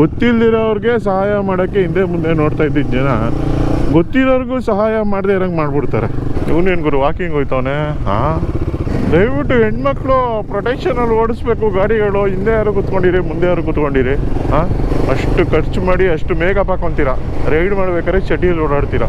ಗೊತ್ತಿಲ್ದಿರೋರ್ಗೆ ಸಹಾಯ ಮಾಡೋಕ್ಕೆ ಹಿಂದೆ ಮುಂದೆ ನೋಡ್ತಾ ಇದ್ದಿದ್ದ ಜನ, ಗೊತ್ತಿರೋರಿಗೂ ಸಹಾಯ ಮಾಡದೆ ಇರಂಗೆ ಮಾಡಿಬಿಡ್ತಾರೆ. ಇವನೇನು ಗುರು ವಾಕಿಂಗ್ ಹೋಯ್ತವನೆ? ಹಾಂ ದಯವಿಟ್ಟು ಹೆಣ್ಮಕ್ಳು ಪ್ರೊಟೆಕ್ಷನಲ್ಲಿ ಓಡಿಸ್ಬೇಕು. ಗಾಡಿಗಳು ಹಿಂದೆ ಯಾರು ಕುತ್ಕೊಂಡಿರಿ ಮುಂದೆ ಯಾರು ಕುತ್ಕೊಂಡಿರಿ? ಹಾಂ ಅಷ್ಟು ಖರ್ಚು ಮಾಡಿ ಅಷ್ಟು ಮೇಕಪ್ ಹಾಕೊಂತೀರಾ? ರೈಡ್ ಮಾಡ್ಬೇಕಾದ್ರೆ ಚಟಿಯಲ್ಲಿ ಓಡಾಡ್ತೀರಾ?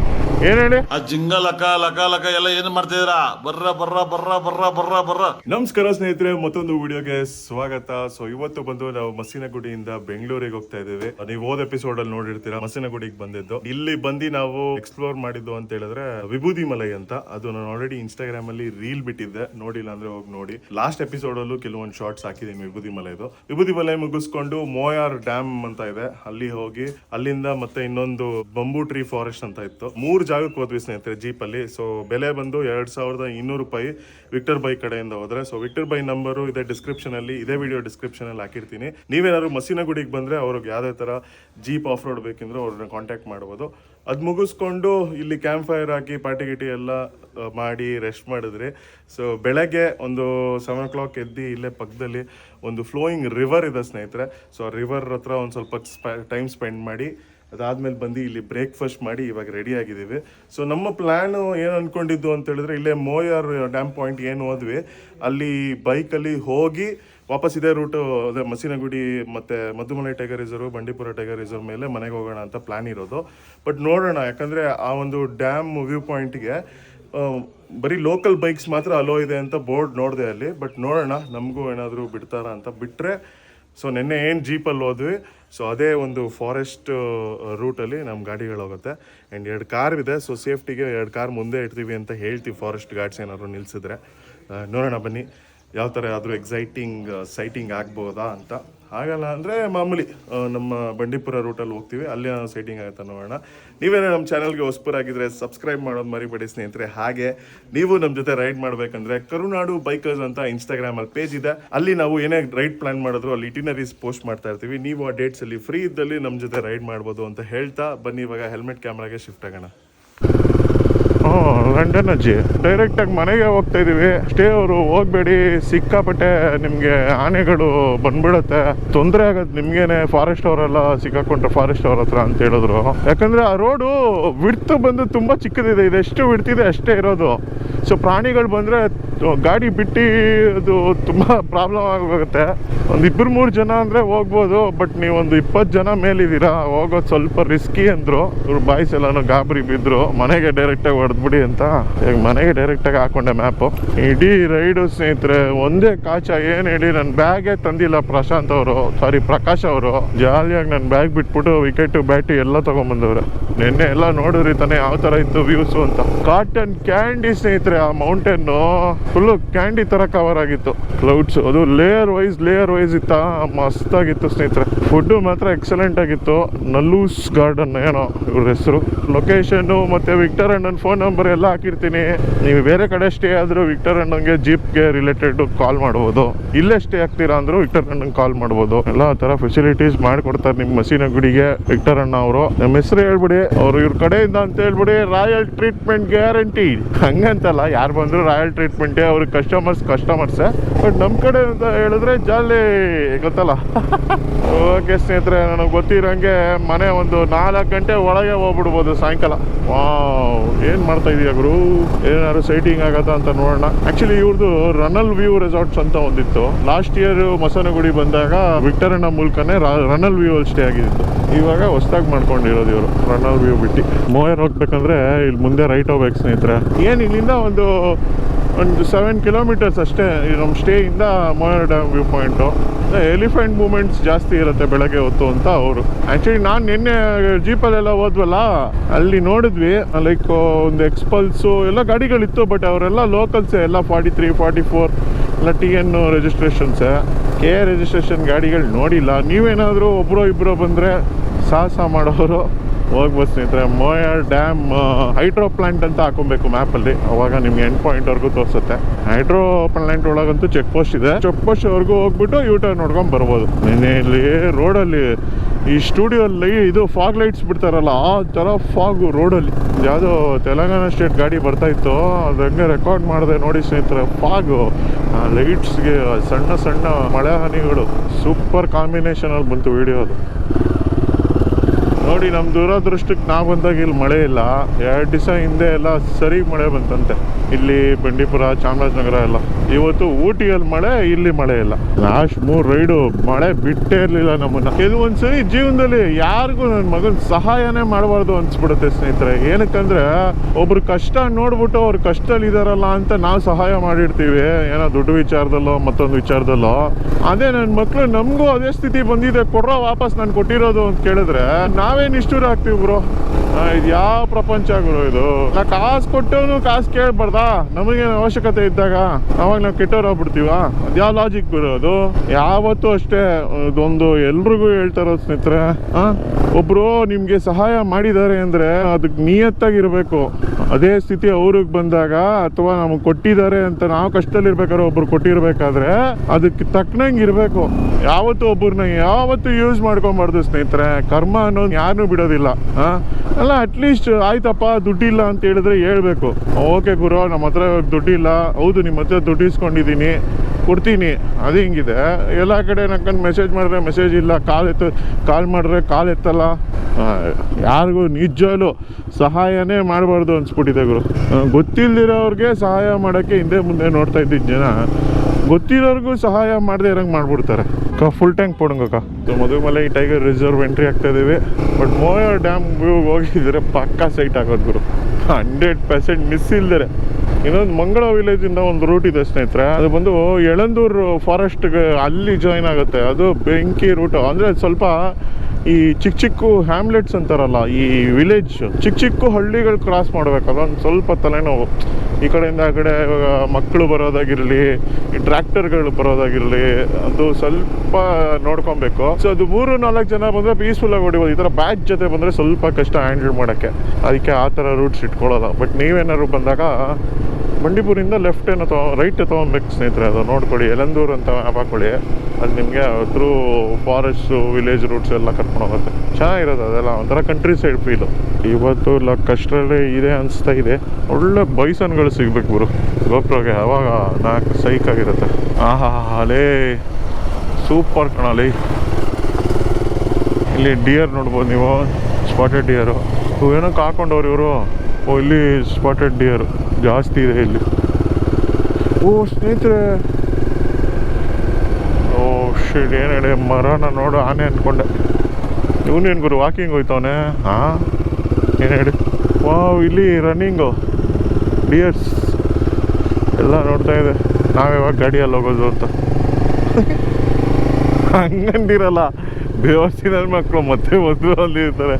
ಏನ್ ಹೇಳಿ? ಆ ಜಿಂಗ ಲಕ ಲಕ ಲಕ ಎಲ್ಲ ಏನ್ ಮಾಡ್ತಿದ್ದೀರಾ? ಬರ್ರ ಬರ್ರ ಬರ್ರ ಬರ್ರ ಬರ್ರ ಬರ್ರ. ನಮಸ್ಕಾರ ಸ್ನೇಹಿತರೆ ಮತ್ತೊಂದು ವಿಡಿಯೋಗೆ ಸ್ವಾಗತ. ಸೊ ಇವತ್ತು ಬಂದು ನಾವು ಮಸಿನಗುಡಿಯಿಂದ ಬೆಂಗಳೂರಿಗೆ ಹೋಗ್ತಾ ಇದ್ದೇವೆ. ನೀವು ಹೋದ ಎಪಿಸೋಡ್ ಅಲ್ಲಿ ನೋಡಿರ್ತೀರಾ ಮಸಿನಗುಡಿಗೆ ಬಂದಿದ್ದು. ಇಲ್ಲಿ ಬಂದು ನಾವು ಎಕ್ಸ್ಪ್ಲೋರ್ ಮಾಡಿದ್ದು ಅಂತ ಹೇಳಿದ್ರೆ ವಿಭೂತಿ ಮಲೈ ಅಂತ. ಅದು ನಾನು ಆಲ್ರೆಡಿ ಇನ್ಸ್ಟಾಗ್ರಾಮ್ ಅಲ್ಲಿ ರೀಲ್ ಬಿಟ್ಟಿದ್ದೆ. ನೋಡಿಲ್ಲ ಅಂದ್ರೆ ಹೋಗಿ ನೋಡಿ. ಲಾಸ್ಟ್ ಎಪಿಸೋಡ್ ಅಲ್ಲೂ ಕೆಲವೊಂದು ಶಾರ್ಟ್ಸ್ ಹಾಕಿದ್ದೀನಿ ವಿಭೂತಿ ಮಲೈದು ವಿಭೂತಿ ಮಲೈ ಮುಗಿಸ್ಕೊಂಡು ಮೋಯಾರ್ ಡ್ಯಾಮ್ ಅಂತ ಇದೆ. ಅಲ್ಲಿ ಹೋಗಿ, ಅಲ್ಲಿಂದ ಮತ್ತೆ ಇನ್ನೊಂದು ಬಂಬೂ ಟ್ರೀ ಫಾರೆಸ್ಟ್ ಅಂತ ಇತ್ತು. ಮೂರು ಜಾಗಕ್ಕೆ ಹೋದ್ವಿ ಸ್ನೇಹಿತರೆ ಜೀಪ್ ಅಲ್ಲಿ. ಸೊ ಬೆಲೆ ಬಂದು ಎರಡ್ ಸಾವಿರದ ಇನ್ನೂರು ರೂಪಾಯಿ ವಿಕ್ಟರ್ ಬೈ ಕಡೆಯಿಂದ ಹೋದ್ರೆ. ಸೊ ವಿಕ್ಟರ್ ಬೈ ನಂಬರು ಇದೆ ಡಿಸ್ಕ್ರಿಪ್ಷನ್ ಅಲ್ಲಿ. ಇದೇ ವಿಡಿಯೋ ಡಿಸ್ಕ್ರಿಪ್ಷನ್ ಅಲ್ಲಿ ಹಾಕಿರ್ತೀನಿ. ನೀವೇನಾದ್ರು ಮಸೀನಗುಡಿಗೆ ಬಂದ್ರೆ ಅವ್ರಿಗೆ ಯಾವುದೇ ತರ ಜೀಪ್ ಆಫ್ ರೋಡ್ ಬೇಕಂದ್ರೆ ಅವ್ರನ್ನ ಕಾಂಟ್ಯಾಕ್ಟ್ ಮಾಡ್ಬೋದು. ಅದು ಮುಗಿಸ್ಕೊಂಡು ಇಲ್ಲಿ ಕ್ಯಾಂಪ್ ಫೈರ್ ಹಾಕಿ ಪಾರ್ಟಿ ಗಿಟಿ ಎಲ್ಲ ಮಾಡಿ ರೆಸ್ಟ್ ಮಾಡಿದ್ರಿ. ಸೊ ಬೆಳಗ್ಗೆ ಒಂದು ಸೆವೆನ್ ಓ ಕ್ಲಾಕ್ ಎದ್ದು ಇಲ್ಲೇ ಪಕ್ಕದಲ್ಲಿ ಒಂದು ಫ್ಲೋಯಿಂಗ್ ರಿವರ್ ಇದೆ ಸ್ನೇಹಿತರೆ. ಸೊ ಆ ರಿವರ್ ಹತ್ರ ಒಂದು ಸ್ವಲ್ಪ ಟೈಮ್ ಸ್ಪೆಂಡ್ ಮಾಡಿ, ಅದಾದಮೇಲೆ ಬಂದು ಇಲ್ಲಿ ಬ್ರೇಕ್ಫಾಸ್ಟ್ ಮಾಡಿ ಇವಾಗ ರೆಡಿ ಆಗಿದ್ದೀವಿ. ಸೊ ನಮ್ಮ ಪ್ಲ್ಯಾನು ಏನು ಅಂದ್ಕೊಂಡಿದ್ದು ಅಂತ ಹೇಳಿದ್ರೆ, ಇಲ್ಲೇ ಮೋಯರ್ ಡ್ಯಾಮ್ ಪಾಯಿಂಟ್ ಏನು ಹೋದ್ವಿ, ಅಲ್ಲಿ ಬೈಕಲ್ಲಿ ಹೋಗಿ ವಾಪಸ್ ಇದೇ ರೂಟು ಅದೇ ಮಸಿನಗುಡಿ ಮತ್ತು Mudumalai tiger reserve Bandipur tiger reserve ಮೇಲೆ ಮನೆಗೆ ಹೋಗೋಣ ಅಂತ ಪ್ಲ್ಯಾನ್ ಇರೋದು. ಬಟ್ ನೋಡೋಣ, ಯಾಕಂದರೆ ಆ ಒಂದು ಡ್ಯಾಮ್ ವ್ಯೂ ಪಾಯಿಂಟ್ಗೆ ಬರೀ ಲೋಕಲ್ ಬೈಕ್ಸ್ ಮಾತ್ರ ಅಲೋ ಇದೆ ಅಂತ ಬೋರ್ಡ್ ನೋಡಿದೆ ಅಲ್ಲಿ ಬಟ್ ನೋಡೋಣ, ನಮಗೂ ಏನಾದರೂ ಬಿಡ್ತಾರಾ ಅಂತ ಬಿಟ್ಟರೆ ಸೊ ನಿನ್ನೆ ಏನು ಜೀಪಲ್ಲಿ ಹೋದ್ವಿ ಸೊ ಅದೇ ಒಂದು ಫಾರೆಸ್ಟ್ ರೂಟಲ್ಲಿ ನಮ್ಮ ಗಾಡಿಗಳು ಹೋಗುತ್ತೆ. ಆ್ಯಂಡ್ ಎರಡು ಕಾರ್ ಇದೆ ಸೊ ಸೇಫ್ಟಿಗೆ ಎರಡು ಕಾರ್ ಮುಂದೆ ಇಡ್ತೀವಿ ಅಂತ ಹೇಳ್ತೀವಿ ಫಾರೆಸ್ಟ್ ಗಾರ್ಡ್ಸ್ ಏನಾದ್ರು ನಿಲ್ಲಿಸಿದ್ರೆ ನೋಡೋಣ ಬನ್ನಿ, ಯಾವ ಥರ ಆದರೂ ಎಕ್ಸೈಟಿಂಗ್ ಸೈಟಿಂಗ್ ಆಗ್ಬೋದಾ ಅಂತ. ಆಗಲ್ಲ ಅಂದರೆ ಮಾಮೂಲಿ ನಮ್ಮ ಬಂಡೀಪುರ ರೂಟಲ್ಲಿ ಹೋಗ್ತೀವಿ ಅಲ್ಲಿ ಸೈಟಿಂಗ್ ಆಗುತ್ತೆ ನೋಡೋಣ ನೀವೇನೋ ನಮ್ಮ ಚಾನಲ್ಗೆ ಹೊಸಬರಾಗಿದ್ದರೆ ಸಬ್ಸ್ಕ್ರೈಬ್ ಮಾಡೋದು ಮರಿಬೇಡಿ ಸ್ನೇಹಿತರೆ, ಹಾಗೆ ನೀವು ನಮ್ಮ ಜೊತೆ ರೈಡ್ ಮಾಡಬೇಕಂದ್ರೆ ಕರುನಾಡು ಬೈಕರ್ಸ್ ಅಂತ ಇನ್ಸ್ಟಾಗ್ರಾಮಲ್ಲಿ ಪೇಜ್ ಇದೆ. ಅಲ್ಲಿ ನಾವು ಏನೇ ರೈಡ್ ಪ್ಲಾನ್ ಮಾಡಿದ್ರು ಅಲ್ಲಿ ಇಟಿನರೀಸ್ ಪೋಸ್ಟ್ ಮಾಡ್ತಾ ಇರ್ತೀವಿ. ನೀವು ಆ ಡೇಟ್ಸಲ್ಲಿ ಫ್ರೀ ಇದ್ದಲ್ಲಿ ನಮ್ಮ ಜೊತೆ ರೈಡ್ ಮಾಡ್ಬೋದು ಅಂತ ಹೇಳ್ತಾ, ಬನ್ನಿ ಇವಾಗ ಹೆಲ್ಮೆಟ್ ಕ್ಯಾಮ್ರಾಗೆ ಶಿಫ್ಟ್ ಆಗೋಣ. ಲಂಡನ್ ಅಜ್ಜಿ. ಡೈರೆಕ್ಟಾಗಿ ಮನೆಗೆ ಹೋಗ್ತಾ ಇದೀವಿ. ಸ್ಟೇ ಅವರು ಹೋಗ್ಬೇಡಿ, ಸಿಕ್ಕಾಪಟ್ಟೆ ನಿಮಗೆ ಆನೆಗಳು ಬಂದ್ಬಿಡತ್ತೆ. ತೊಂದರೆ ಆಗತ್ತೆ ನಿಮ್ಗೇನೆ ಫಾರೆಸ್ಟ್ ಅವರೆಲ್ಲ ಸಿಕ್ಕಾಕೊಂಡ್ರೆ ಫಾರೆಸ್ಟ್ ಅವ್ರ ಹತ್ರ ಅಂತ ಹೇಳಿದ್ರು. ಯಾಕಂದ್ರೆ ಆ ರೋಡು ವಿಡ್ತು ಬಂದು ತುಂಬಾ ಚಿಕ್ಕದಿದೆ. ಇದೆ ಎಷ್ಟು ವಿಡ್ತಿದೆ ಅಷ್ಟೇ ಇರೋದು. ಸೊ ಪ್ರಾಣಿಗಳು ಬಂದ್ರೆ ಗಾಡಿ ಬಿಟ್ಟು ಅದು ತುಂಬಾ ಪ್ರಾಬ್ಲಮ್ ಆಗೋಗುತ್ತೆ. ಒಂದು ಇಬ್ಬರು ಮೂರು ಜನ ಅಂದ್ರೆ ಹೋಗ್ಬೋದು ಬಟ್ ನೀವು ಒಂದು ಇಪ್ಪತ್ತು ಜನ ಮೇಲಿದ್ದೀರಾ, ಹೋಗೋದು ಸ್ವಲ್ಪ ರಿಸ್ಕಿ ಅಂದ್ರು. ಇವ್ರು ಬಾಯ್ಸ್ ಎಲ್ಲಾನು ಗಾಬರಿ ಬಿದ್ರು. ಮನೆಗೆ ಡೈರೆಕ್ಟಾಗಿ ಹೊಡೆದ್ಬಿಡಿ ಅಂತ. ಈಗ ಮನೆಗೆ ಡೈರೆಕ್ಟಾಗಿ ಹಾಕೊಂಡೆ ಮ್ಯಾಪು ಇಡೀ ರೈಡು ಸ್ನೇಹಿತರೆ, ಒಂದೇ ಕಾಚ ಏನು ಹೇಳಿ ನನ್ನ ಬ್ಯಾಗೇ ತಂದಿಲ್ಲ ಪ್ರಶಾಂತ್ ಅವರು. ಸಾರಿ ಪ್ರಕಾಶ್ ಅವರು. ಜಾಲಿಯಾಗಿ ನನ್ನ ಬ್ಯಾಗ್ ಬಿಟ್ಬಿಟ್ಟು ವಿಕೆಟ್ ಬ್ಯಾಟು ಎಲ್ಲ ತಗೊಂಬಂದವ್ರೆ. ನಿನ್ನೆ ಎಲ್ಲ ನೋಡಿದ್ರಿ ತಾನೆ ಯಾವ ಥರ ಇತ್ತು ವ್ಯೂಸು ಅಂತ. ಕಾಟನ್ ಕ್ಯಾಂಡಿ ಸ್ನೇಹಿತರೆ, ಆ ಮೌಂಟೇನು ಫುಲ್ಲು ಕ್ಯಾಂಡಿ ಥರ ಕವರ್ ಆಗಿತ್ತು. ಕ್ಲೌಡ್ಸ್ ಅದು ಲೇಯರ್ ವೈಸ್ ಲೇಯರ್ ವೈಸ್ ಇತ್ತ? ಮಸ್ತಾಗಿತ್ತು ಸ್ನೇಹಿತರೆ. ಫುಡ್ಡು ಮಾತ್ರ ಎಕ್ಸಲೆಂಟ್ ಆಗಿತ್ತು. ನಲ್ಲೂಸ್ ಗಾರ್ಡನ್ ಏನೋ ಇವ್ರ ಹೆಸರು. ಲೊಕೇಶನ್ನು ಮತ್ತು ವಿಕ್ಟರ್ ಅಣ್ಣನ ಫೋನ್ ನಂಬರ್ ಎಲ್ಲ ಹಾಕಿರ್ತೀನಿ. ನೀವು ಬೇರೆ ಕಡೆ ಸ್ಟೇ ಆದರೂ ವಿಕ್ಟರ್ ಅಣ್ಣಂಗೆ ಜೀಪ್ಗೆ ರಿಲೇಟೆಡ್ ಕಾಲ್ ಮಾಡ್ಬೋದು. ಇಲ್ಲೇ ಸ್ಟೇ ಆಗ್ತೀರಾ ಅಂದರೂ ವಿಕ್ಟರ್ ಅಣ್ಣಂಗೆ ಕಾಲ್ ಮಾಡ್ಬೋದು. ಎಲ್ಲ ತರ ಫೆಸಿಲಿಟೀಸ್ ಮಾಡಿಕೊಡ್ತಾರೆ ನಿಮ್ಮ ಮಸೀನ ಗುಡಿಗೆ ವಿಕ್ಟರ್ ಅಣ್ಣ ಅವರು. ನಮ್ಮ ಹೆಸರು ಹೇಳ್ಬಿಡಿ. ಅವ್ರು ಇವ್ರ ಕಡೆಯಿಂದ ಅಂತ ಹೇಳ್ಬಿಡಿ ರಾಯಲ್ ಟ್ರೀಟ್ಮೆಂಟ್ ಗ್ಯಾರಂಟಿ ಹಂಗಂತಲ್ಲ, ಯಾರು ಬಂದ್ರು ರಾಯಲ್ ಟ್ರೀಟ್ಮೆಂಟ್ ಅವ್ರ ಕಸ್ಟಮರ್ಸ್ ಕಸ್ಟಮರ್ಸ್ ಬಟ್ ನಮ್ಮ ಕಡೆ ಅಂತ ಹೇಳಿದ್ರೆ ಜಾಲಿ ಗೊತ್ತಲ್ಲ. ಓಕೆ ಸ್ನೇಹಿತರೆ, ನನಗೆ ಗೊತ್ತಿರೋಂಗೆ ಮನೆ ಒಂದು ನಾಲ್ಕು ಗಂಟೆ ಒಳಗೆ ಹೋಗ್ಬಿಡ್ಬೋದು ಸಾಯಂಕಾಲ. ವಾವ್ ಏನು ಮಾಡ್ತಾ ಇದೀಯ ಗುರು? ಏನಾದ್ರು ಸೈಟಿಂಗ್ ಆಗತ್ತಾ ಅಂತ ನೋಡೋಣ. ಆಕ್ಚುಲಿ ಇವ್ರದ್ದು ರನಲ್ ವ್ಯೂ ರೆಸಾರ್ಟ್ಸ್ ಅಂತ ಒಂದಿತ್ತು. ಲಾಸ್ಟ್ ಇಯರ್ ಮಸನಗುಡಿ ಬಂದಾಗ ವಿಕ್ಟರಣ್ಣ ಮೂಲಕನೇ ರನಲ್ ವ್ಯೂ ಅಲ್ಲಿ ಸ್ಟೇ ಆಗಿದ್ದು. ಇವಾಗ ಹೊಸ್ದಾಗಿ ಮಾಡ್ಕೊಂಡಿರೋದು ಇವರು ರನಲ್ ವ್ಯೂ ಬಿಟ್ಟು. ಮೋಯರ್ ಹೋಗ್ಬೇಕಂದ್ರೆ ಇಲ್ಲಿ ಮುಂದೆ ರೈಟ್ ಹೋಗ್ಬೇಕು ಸ್ನೇಹಿತರೆ. ಏನು ಇಲ್ಲಿಂದ ಒಂದು ಒಂದು ಸೆವೆನ್ ಕಿಲೋಮೀಟರ್ಸ್ ಅಷ್ಟೇ ನಮ್ಮ ಸ್ಟೇಯಿಂದ Moyar dam view point elephant movements ಜಾಸ್ತಿ ಇರುತ್ತೆ ಬೆಳಗ್ಗೆ ಹೊತ್ತು ಅಂತ ಅವರು. ಆ್ಯಕ್ಚುಲಿ ನಾನು ನಿನ್ನೆ ಜೀಪಲ್ಲೆಲ್ಲ ಹೋದ್ವಲ್ಲ, ಅಲ್ಲಿ ನೋಡಿದ್ವಿ ಲೈಕ್ ಒಂದು ಎಕ್ಸ್ಪಲ್ಸು ಎಲ್ಲ ಗಾಡಿಗಳಿತ್ತು ಬಟ್ ಅವರೆಲ್ಲ ಲೋಕಲ್ಸೇ ಎಲ್ಲ ಫಾರ್ಟಿ ತ್ರೀ ಫಾರ್ಟಿ ಫೋರ್ ಎಲ್ಲ ಟಿ ಎನ್ ರಿಜಿಸ್ಟ್ರೇಷನ್ಸೇ ಕೆ ರಿಜಿಸ್ಟ್ರೇಷನ್ ಗಾಡಿಗಳು ನೋಡಿಲ್ಲ. ನೀವೇನಾದರೂ ಒಬ್ಬರು ಇಬ್ಬರು ಬಂದರೆ ಸಾಹಸ ಮಾಡೋರು ಹೋಗ್ಬೋದು ಸ್ನೇಹಿತರೆ ಮೋಯರ್ ಡ್ಯಾಮ್ ಹೈಡ್ರೋ ಪ್ಲಾಂಟ್ ಅಂತ ಹಾಕೊಬೇಕು ಮ್ಯಾಪಲ್ಲಿ ಅವಾಗ ನಿಮ್ಗೆ ಎಂಡ್ ಪಾಯಿಂಟ್ವರೆಗೂ ತೋರಿಸುತ್ತೆ. ಹೈಡ್ರೋ ಪ್ಲಾಂಟ್ ಒಳಗಂತೂ ಚೆಕ್ ಪೋಸ್ಟ್ ಇದೆ. ಚೆಕ್ ಪೋಸ್ಟ್ ವರೆಗೂ ಹೋಗ್ಬಿಟ್ಟು ಯೂ ಟರ್ನ್ ನೋಡ್ಕೊಂಡು ಬರ್ಬೋದು. ನಿನ್ನೆ ಇಲ್ಲಿ ರೋಡಲ್ಲಿ ಈ ಸ್ಟುಡಿಯೋಲ್ಲಿ ಇದು ಫಾಗ್ ಲೈಟ್ಸ್ ಬಿಡ್ತಾರಲ್ಲ, ಆ ಥರ ಫಾಗು ರೋಡಲ್ಲಿ. ಯಾವುದೋ ತೆಲಂಗಾಣ ಸ್ಟೇಟ್ ಗಾಡಿ ಬರ್ತಾ ಇತ್ತು. ಅದು ಹಂಗೆ ರೆಕಾರ್ಡ್ ಮಾಡಿದೆ ನೋಡಿ ಸ್ನೇಹಿತರೆ ಫಾಗು ಲೈಟ್ಸ್ಗೆ ಸಣ್ಣ ಸಣ್ಣ ಮಳೆ ಹನಿಗಳು. ಸೂಪರ್ ಕಾಂಬಿನೇಷನಲ್ಲಿ ಬಂತು ವಿಡಿಯೋ ಅದು. ನೋಡಿ ನಮ್ಮ ದೂರದೃಷ್ಟಕ್ಕೆ ನಾವು ಬಂದಾಗ ಇಲ್ಲಿ ಮಳೆ ಇಲ್ಲ. ಎರಡು ದಿವಸ ಹಿಂದೆ ಎಲ್ಲ ಸರಿ ಮಳೆ ಬಂತಂತೆ. ಇಲ್ಲಿ ಬಂಡೀಪುರ, ಚಾಮರಾಜನಗರ ಎಲ್ಲ. ಇವತ್ತು ಊಟಿಯಲ್ಲಿ ಮಳೆ, ಇಲ್ಲಿ ಮಳೆ ಇಲ್ಲ. ಲಾಸ್ಟ್ ಮೂರು ರೈಡು ಮಳೆ ಬಿಟ್ಟೇ ಇರಲಿಲ್ಲ ನಮ್ಮನ್ನ. ಕೆಲವೊಂದ್ಸರಿ ಜೀವನದಲ್ಲಿ ಯಾರಿಗೂ ನನ್ನ ಮಗನ ಸಹಾಯನೇ ಮಾಡಬಾರ್ದು ಅನ್ಸ್ಬಿಡುತ್ತೆ ಸ್ನೇಹಿತರೆ. ಏನಕ್ಕಂದ್ರೆ, ಒಬ್ರು ಕಷ್ಟ ನೋಡ್ಬಿಟ್ಟು ಅವ್ರ ಕಷ್ಟದಲ್ಲಿ ಇದಾರಲ್ಲ ಅಂತ ನಾವು ಸಹಾಯ ಮಾಡಿರ್ತೀವಿ. ಏನೋ ದುಡ್ಡು ವಿಚಾರದಲ್ಲೋ, ಮತ್ತೊಂದು ವಿಚಾರದಲ್ಲೋ. ಅದೇ ನನ್ನ ಮಕ್ಕಳು ನಮಗೂ ಅದೇ ಸ್ಥಿತಿ ಬಂದಿದೆ, ಕೊಡ್ರೋ ವಾಪಸ್ ನಾನು ಕೊಟ್ಟಿರೋದು ಅಂತ ಕೇಳಿದ್ರೆ ನಾವೇನು ನಿಷ್ಠೂರ ಆಗ್ತೀವಿ ಬ್ರೋ? ಇದು ಯಾವ ಪ್ರಪಂಚ ಗುರು ಇದು? ನಾ ಕಾಸು ಕೊಟ್ಟವನು ಕಾಸು ಕೇಳ್ಬಾರ್ದ? ನಮಗೇನು ಅವಶ್ಯಕತೆ ಇದ್ದಾಗ ಅವಾಗ ನಾವು ಕೆಟ್ಟವ್ರು ಆಗ್ಬಿಡ್ತೀವ? ಅದ್ಯಾವ ಲಾಜಿಕ್ ಗುರು ಅದು? ಯಾವತ್ತೂ ಅಷ್ಟೇ, ಇದೊಂದು ಎಲ್ರಿಗೂ ಹೇಳ್ತಾರೋ ಸ್ನೇಹಿತರೆ? ಒಬ್ರು ನಿಮ್ಗೆ ಸಹಾಯ ಮಾಡಿದ್ದಾರೆ ಅಂದ್ರೆ ಅದಕ್ಕೆ ನಿಯತ್ತಾಗಿರ್ಬೇಕು. ಅದೇ ಸ್ಥಿತಿ ಅವ್ರಿಗೆ ಬಂದಾಗ ಅಥವಾ ನಮಗೆ ಕೊಟ್ಟಿದ್ದಾರೆ ಅಂತ ನಾವು ಕಷ್ಟದಲ್ಲಿರ್ಬೇಕಾದ್ರೆ ಒಬ್ರು ಕೊಟ್ಟಿರ್ಬೇಕಾದ್ರೆ ಅದಕ್ಕೆ ತಕ್ಕನಂಗೆ ಇರಬೇಕು. ಯಾವತ್ತು ಒಬ್ಬರನ್ನ ಯಾವತ್ತು ಯೂಸ್ ಮಾಡ್ಕೊಬಾರ್ದು ಸ್ನೇಹಿತರೆ. ಕರ್ಮ ಅನ್ನೋದು ಯಾರನ್ನೂ ಬಿಡೋದಿಲ್ಲ, ಆ? ಅಲ್ಲ ಅಟ್ಲೀಸ್ಟ್ ಆಯ್ತಪ್ಪ, ದುಡ್ಡಿಲ್ಲ ಅಂತ ಹೇಳಿದ್ರೆ ಹೇಳ್ಬೇಕು. ಓಕೆ ಗುರು, ನಮ್ಮ ಹತ್ರ ದುಡ್ಡಿಲ್ಲ. ಹೌದು, ನಿಮ್ಮ ಹತ್ರ ದುಡ್ಡು ಇಸ್ಕೊಂಡಿದ್ದೀನಿ. ಕೊಡ್ತೀನಿ. ಅದು ಹಿಂಗಿದೆ. ಎಲ್ಲ ಕಡೆ ನಕ್ಕಂಡು ಮೆಸೇಜ್ ಮಾಡಿದ್ರೆ ಮೆಸೇಜ್ ಇಲ್ಲ. ಕಾಲ್ ಎತ್ತ, ಕಾಲ್ ಮಾಡಿದ್ರೆ ಕಾಲ್ ಎತ್ತಲ್ಲ. ಯಾರಿಗೂ ನಿಜಲ್ಲೂ ಸಹಾಯನೇ ಮಾಡಬಾರ್ದು ಅನ್ಸ್ಬಿಟ್ಟಿದೆ ಗುರು. ಗೊತ್ತಿಲ್ದಿರೋರಿಗೆ ಸಹಾಯ ಮಾಡೋಕ್ಕೆ ಹಿಂದೆ ಮುಂದೆ ನೋಡ್ತಾ ಇದ್ದಿದ್ದು ಜನ. ಗೊತ್ತಿರೋರ್ಗೂ ಸಹಾಯ ಮಾಡದೆ ಇರೋಂಗೆ ಮಾಡ್ಬಿಡ್ತಾರೆ. ಫುಲ್ ಟ್ಯಾಂಕ್ ಪೋಡಂಗಕ್ಕ ಮಧುಮಲೆ ಟೈಗರ್ ರಿಸರ್ವ್ ಎಂಟ್ರಿ ಆಗ್ತಾ ಇದೀವಿ. ಬಟ್ ಮೋಯರ್ ಡ್ಯಾಮ್ ಹೋಗಿದ್ರೆ ಪಕ್ಕಾ ಸೈಟ್ ಆಗೋದು ಗುರು. ಹಂಡ್ರೆಡ್ ಪರ್ಸೆಂಟ್ ಮಿಸ್ ಇಲ್ದರೆ. ಇನ್ನೊಂದು ಮಂಗಳ ವಿಲೇಜಿಂದ ಒಂದು ರೂಟ್ ಇದೆ ಸ್ನೇಹಿತರೆ. ಅದು ಬಂದು ಎಳಂದೂರು ಫಾರೆಸ್ಟ್ಗೆ ಅಲ್ಲಿ ಜಾಯ್ನ್ ಆಗುತ್ತೆ. ಅದು ಬೆಂಕಿ ರೂಟ್ ಅಂದರೆ ಸ್ವಲ್ಪ ಈ ಚಿಕ್ಕ ಚಿಕ್ಕ ಹ್ಯಾಮ್ಲೆಟ್ಸ್ ಅಂತಾರಲ್ಲ, ಈ ವಿಲೇಜ್ ಚಿಕ್ಕ ಚಿಕ್ಕ ಹಳ್ಳಿಗಳು ಕ್ರಾಸ್ ಮಾಡ್ಬೇಕಲ್ಲ ಒಂದು ಸ್ವಲ್ಪ ತಲೆನೋವು. ಈ ಕಡೆಯಿಂದ ಆ ಕಡೆ ಇವಾಗ ಮಕ್ಕಳು ಬರೋದಾಗಿರಲಿ ಈ ಟ್ರ್ಯಾಕ್ಟರ್ಗಳು ಬರೋದಾಗಿರಲಿ, ಅದು ಸ್ವಲ್ಪ ನೋಡ್ಕೊಬೇಕು. ಸೊ ಅದು ಮೂರು ನಾಲ್ಕು ಜನ ಬಂದರೆ ಪೀಸ್ಫುಲ್ಲಾಗಿ ಹೊಡಿಬೋದು. ಈ ಥರ ಬ್ಯಾಚ್ ಜೊತೆ ಬಂದರೆ ಸ್ವಲ್ಪ ಕಷ್ಟ ಹ್ಯಾಂಡಲ್ ಮಾಡೋಕ್ಕೆ. ಅದಕ್ಕೆ ಆ ಥರ ರೂಟ್ಸ್ ಇಟ್ಕೊಳ್ಳೋಲ್ಲ. ಬಟ್ ನೀವೇನಾದ್ರು ಬಂದಾಗ ಬಂಡೀಪುರಿಂದ ಲೆಫ್ಟ್ ಏನೋ ರೈಟ್ ತೊಗೊಬೇಕು ಸ್ನೇಹಿತರೆ, ಅದು ನೋಡ್ಕೊಳ್ಳಿ. ಎಲಂದೂರು ಅಂತ ಹಾಕೊಳ್ಳಿ. ಅದು ನಿಮಗೆ ಥ್ರೂ ಫಾರೆಸ್ಟು ವಿಲೇಜ್ ರೂಟ್ಸ್ ಎಲ್ಲ ಕರ್ಕೊಂಡು ಹೋಗುತ್ತೆ. ಚೆನ್ನಾಗಿರೋದು ಅದೆಲ್ಲ, ಒಂಥರ ಕಂಟ್ರಿ ಸೈಡ್ ಫೀಲು ಇವತ್ತು ಇಲ್ಲ ಅಷ್ಟರಲ್ಲೇ ಇದೆ ಅನಿಸ್ತಾ ಇದೆ. ಒಳ್ಳೆ ಬೈಸನ್ಗಳು ಸಿಗ್ಬೇಕು ಗುರು. ಗೋಪ್ರೋಗೆ ಅವಾಗ ನಾಲ್ಕು ಸೈಕ್ ಆಗಿರುತ್ತೆ. ಆಹಾ ಅಲೇ ಸೂಪರ್ ಕಣಲಿ ಇಲ್ಲಿ ಡಿಯರ್ ನೋಡ್ಬೋದು ನೀವು. ಸ್ಪಾಟೆಡ್ ಡಿಯರು ಏನಕ್ಕೆ ಹಾಕೊಂಡವ್ರು ಇವರು. ಓ ಇಲ್ಲಿ ಸ್ಪಾಟೆಡ್ ಡಿಯರ್ ಜಾಸ್ತಿ ಇದೆ ಇಲ್ಲಿ. ಓ ಸ್ನೇಹಿತರೆ. ಓ ಶಿಟ್ ಏನು ಹೇಳಿ? ಮರನ ನೋಡು ಆನೆ ಅಂದ್ಕೊಂಡೆ ಇವನೇನು ಗುರು ವಾಕಿಂಗ್ ಹೋಯ್ತವನೆ? ಹಾಂ? ಏನು ಹೇಳಿ? ವಾವ್ ಇಲ್ಲಿ ರನ್ನಿಂಗು ಡಿಯರ್ಸ್ ಎಲ್ಲ ನೋಡ್ತಾ ಇದೆ. ನಾವ್ಯಾವಾಗ ಗಾಡಿಯಲ್ಲಿ ಹೋಗೋದು ಅಂತ. ಹಂಗಂದಿರಲ್ಲ. ಬೇವರ್ಸಿನ ಮಕ್ಕಳು ಮತ್ತೆ ಮದುವೆ ಅಲ್ಲಿ ಇರ್ತಾರೆ.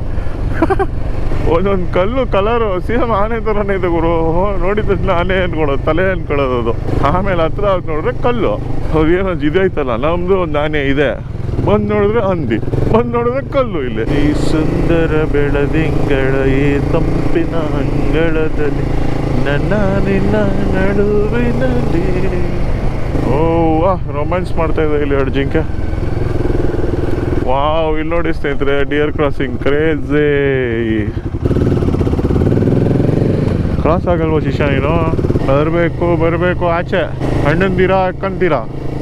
ಒಂದೊಂದು ಕಲ್ಲು ಕಲರು ಸೇಮ್ ಆನೆ ಥರನೇ ಇದೆ ಗುರು. ನೋಡಿದ ತಕ್ಷಣ ಆನೆ ಅನ್ಕೊಳ್ಳೋದು ತಲೆ ಅನ್ಕೊಳ್ಳೋದು ಅದು? ಆಮೇಲೆ ಹತ್ರ ಆಗಿ ನೋಡಿದ್ರೆ ಕಲ್ಲು. ಅದು ಏನೋ ಇದೈತಲ್ಲ ನಮ್ಮದು ಒಂದು ಆನೆ ಇದೆ. ಬಂದು ನೋಡಿದ್ರೆ ಹಂದಿ ಬಂದು ನೋಡಿದ್ರೆ ಕಲ್ಲು ಇಲ್ಲಿ. ಈ ಸುಂದರ ಬೆಳದಿಂಗಳ ಈ ತಂಪಿನ ಅಂಗಳದಲ್ಲಿ ನನ್ನ ನಿನ್ನ ನಡುವಿನಲ್ಲಿ. ಓ ವಾ ರೊಮ್ಯಾನ್ಸ್ ಮಾಡ್ತಾ ಇದೆ ಇಲ್ಲಿ ಎರಡು ಜಿಂಕೆ. ವಾವ್ ಇಲ್ಲಿ ನೋಡಿ ಸ್ನೇಹಿತರೆ ಡಿಯರ್ ಕ್ರಾಸಿಂಗ್ ಕ್ರೇಜಿ. ಕ್ರಾಸ್ ಆಗಲ್ವ ಶಿಷ್ಯ ನೀನು ಬರಬೇಕು ಬರಬೇಕು ಆಚೆ ಅಣ್ಣಂದಿರ ಅಕ್ಕಂದಿರ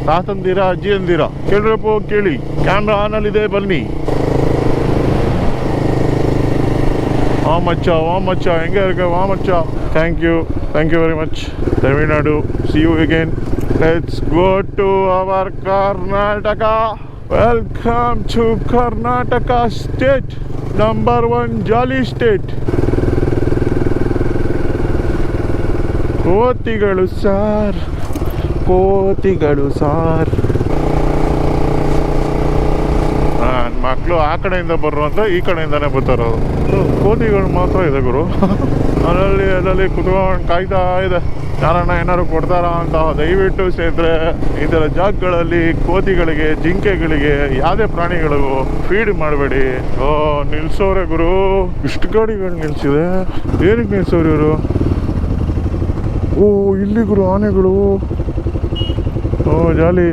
ತಾತಂದಿರ ಅಜ್ಜಿ ಅಂದಿರ ಕೇಳ್ರಪ್ಪ ಕೇಳಿ ಕ್ಯಾಮ್ರಾ ಆನಲ್ಲಿದೆ ಬನ್ನಿ ವಾ ಮಚ್ಚ ವಾ ಮಚ್ಚ ಹೆಂಗೆ ಇರ್ಕ ವಾ ಮಚ್ಚ thank you thank you very much Tamil Nadu see you again let's go to our Karnataka welcome to Karnataka state number one jolly state ಕೋತಿಗಳು ಸಾರ್ ಕೋತಿಗಳು ಸಾರ್. ಮಕ್ಕಳು ಆ ಕಡೆಯಿಂದ ಬರೋ ಅಂತ ಈ ಕಡೆಯಿಂದಾನೇ ಬರ್ತಾರೋದು ಕೋತಿಗಳು ಮಾತ್ರ ಇದೆ ಗುರು. ಅಲ್ಲಲ್ಲಿ ಅಲ್ಲಲ್ಲಿ ಕುತ್ಕೊಂಡು ಕಾಯ್ತಾ ಇದೆ. ಯಾರನ್ನ ಏನಾದ್ರು ಕೊಡ್ತಾರಾ ಅಂತ ದಯವಿಟ್ಟು ಸೇರಿದ್ರೆ ಈ ಥರ ಜಾಗಗಳಲ್ಲಿ ಕೋತಿಗಳಿಗೆ, ಜಿಂಕೆಗಳಿಗೆ, ಯಾವುದೇ ಪ್ರಾಣಿಗಳಿಗೂ ಫೀಡ್ ಮಾಡಬೇಡಿ. ಓ, ನಿಲ್ಸೋರೆ ಗುರು. ಇಷ್ಟು ಗಾಡಿಗಳು ನಿಲ್ಸಿದೆ. ಏನಕ್ಕೆ ನಿಲ್ಸೋರು ಇವರು? ಓ ಇಲ್ಲಿ ಗುರು ಆನೆಗಳು. ಓ, ಜಾಲಿ.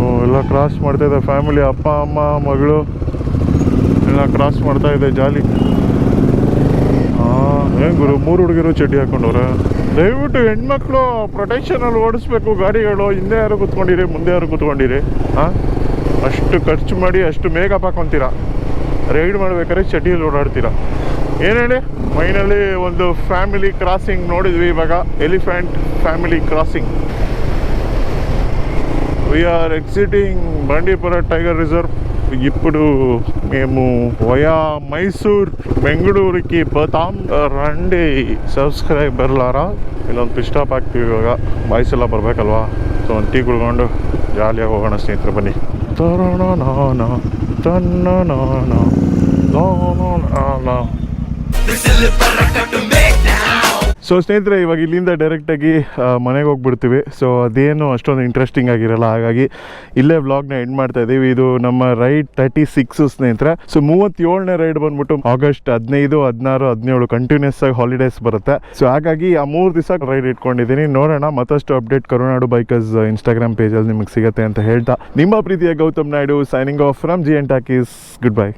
ಓ, ಎಲ್ಲ ಕ್ರಾಸ್ ಮಾಡ್ತಾ ಇದೆ ಫ್ಯಾಮಿಲಿ ಅಪ್ಪ, ಅಮ್ಮ, ಮಗಳು. ಎಲ್ಲ ಕ್ರಾಸ್ ಮಾಡ್ತಾ ಇದೆ ಜಾಲಿ. ಹಾಂ ಏನು ಗುರು, ಮೂರು ಹುಡುಗಿರು ಚಡ್ಡಿ ಹಾಕೊಂಡವ್ರೆ? ದಯವಿಟ್ಟು ಹೆಣ್ಮಕ್ಳು ಪ್ರೊಟೆಕ್ಷನಲ್ಲಿ ಓಡಿಸ್ಬೇಕು ಗಾಡಿಗಳು ಹಿಂದೆ ಯಾರು ಕುತ್ಕೊಂಡಿರಿ, ಮುಂದೆ ಯಾರು ಕೂತ್ಕೊಂಡಿರಿ ಹಾಂ ಅಷ್ಟು ಖರ್ಚು ಮಾಡಿ, ಅಷ್ಟು ಮೇಕಪ್ ಹಾಕೊತೀರಾ? ರೈಡ್ ಮಾಡ್ಬೇಕಾದ್ರೆ ಚಡ್ಡಿಯಲ್ಲಿ ಓಡಾಡ್ತೀರಾ? ಏನು ಹೇಳಿ ಮೈನಲ್ಲಿ ಒಂದು ಫ್ಯಾಮಿಲಿ ಕ್ರಾಸಿಂಗ್ ನೋಡಿದ್ವಿ ಇವಾಗ elephant family crossing we're exiting Bandipura tiger reserve ఇప్పుడు మేము వయా మైసూర్ ಬೆಂಗಳೂರಿಗೆ ಬತಾಂ ರಂಡಿ ಸಬ್ಸ್ಕ್ರೈಬರ್ಲಾರ ಇಲ್ಲೊಂದು ಪಿಕ್ ಸ್ಟಾಪ್ ಆಗ್ತೀವಿ ಇವಾಗ ಬಾಯ್ಸ್ ಎಲ್ಲ ಬರಬೇಕಲ್ವಾ ಸೊ ಒಂದು ಟೀ ಕುಡ್ಕೊಂಡು ಜಾಲಿಯಾಗಿ ಹೋಗೋಣ ಸ್ನೇಹಿತರೆ ಬನ್ನಿ ತರೋಣ ನಾನ ತನ್ನ ನಾನ ಸೊ ಸ್ನೇಹಿತರೆ, ಇವಾಗ ಇಲ್ಲಿಂದ ಡೈರೆಕ್ಟಾಗಿ ಮನೆಗೆ ಹೋಗ್ಬಿಡ್ತೀವಿ. ಸೊ ಅದೇನು ಅಷ್ಟೊಂದು ಇಂಟ್ರೆಸ್ಟಿಂಗ್ ಆಗಿರಲ್ಲ. ಹಾಗಾಗಿ ಇಲ್ಲೇ ವ್ಲಾಗ್ನ ಎಂಡ್ ಮಾಡ್ತಾ ಇದ್ದೀವಿ ಇದು ನಮ್ಮ ರೈಡ್ ತರ್ಟಿ ಸಿಕ್ಸು ಸ್ನೇಹಿತರೆ. ಸೊ ಮೂವತ್ತೇಳನೇ ರೈಡ್ ಬಂದ್ಬಿಟ್ಟು ಆಗಸ್ಟ್ ಹದಿನೈದು, ಹದಿನಾರು, ಹದಿನೇಳು ಕಂಟಿನ್ಯೂಸ್ ಆಗಿ ಹಾಲಿಡೇಸ್ ಬರುತ್ತೆ. ಸೊ ಹಾಗಾಗಿ ಆ ಮೂರು ದಿವಸ ರೈಡ್ ಇಟ್ಕೊಂಡಿದ್ದೀನಿ. ನೋಡೋಣ. ಮತ್ತಷ್ಟು ಅಪ್ಡೇಟ್ ಕರುನಾಡು ಬೈಕರ್ಸ್ ಇನ್ಸ್ಟಾಗ್ರಾಮ್ ಪೇಜಲ್ಲಿ ನಿಮಗೆ ಸಿಗುತ್ತೆ ಅಂತ ಹೇಳ್ತಾ. ನಿಮ್ಮ ಪ್ರೀತಿಯ Gautam Naidu signing off from G N talkies good bye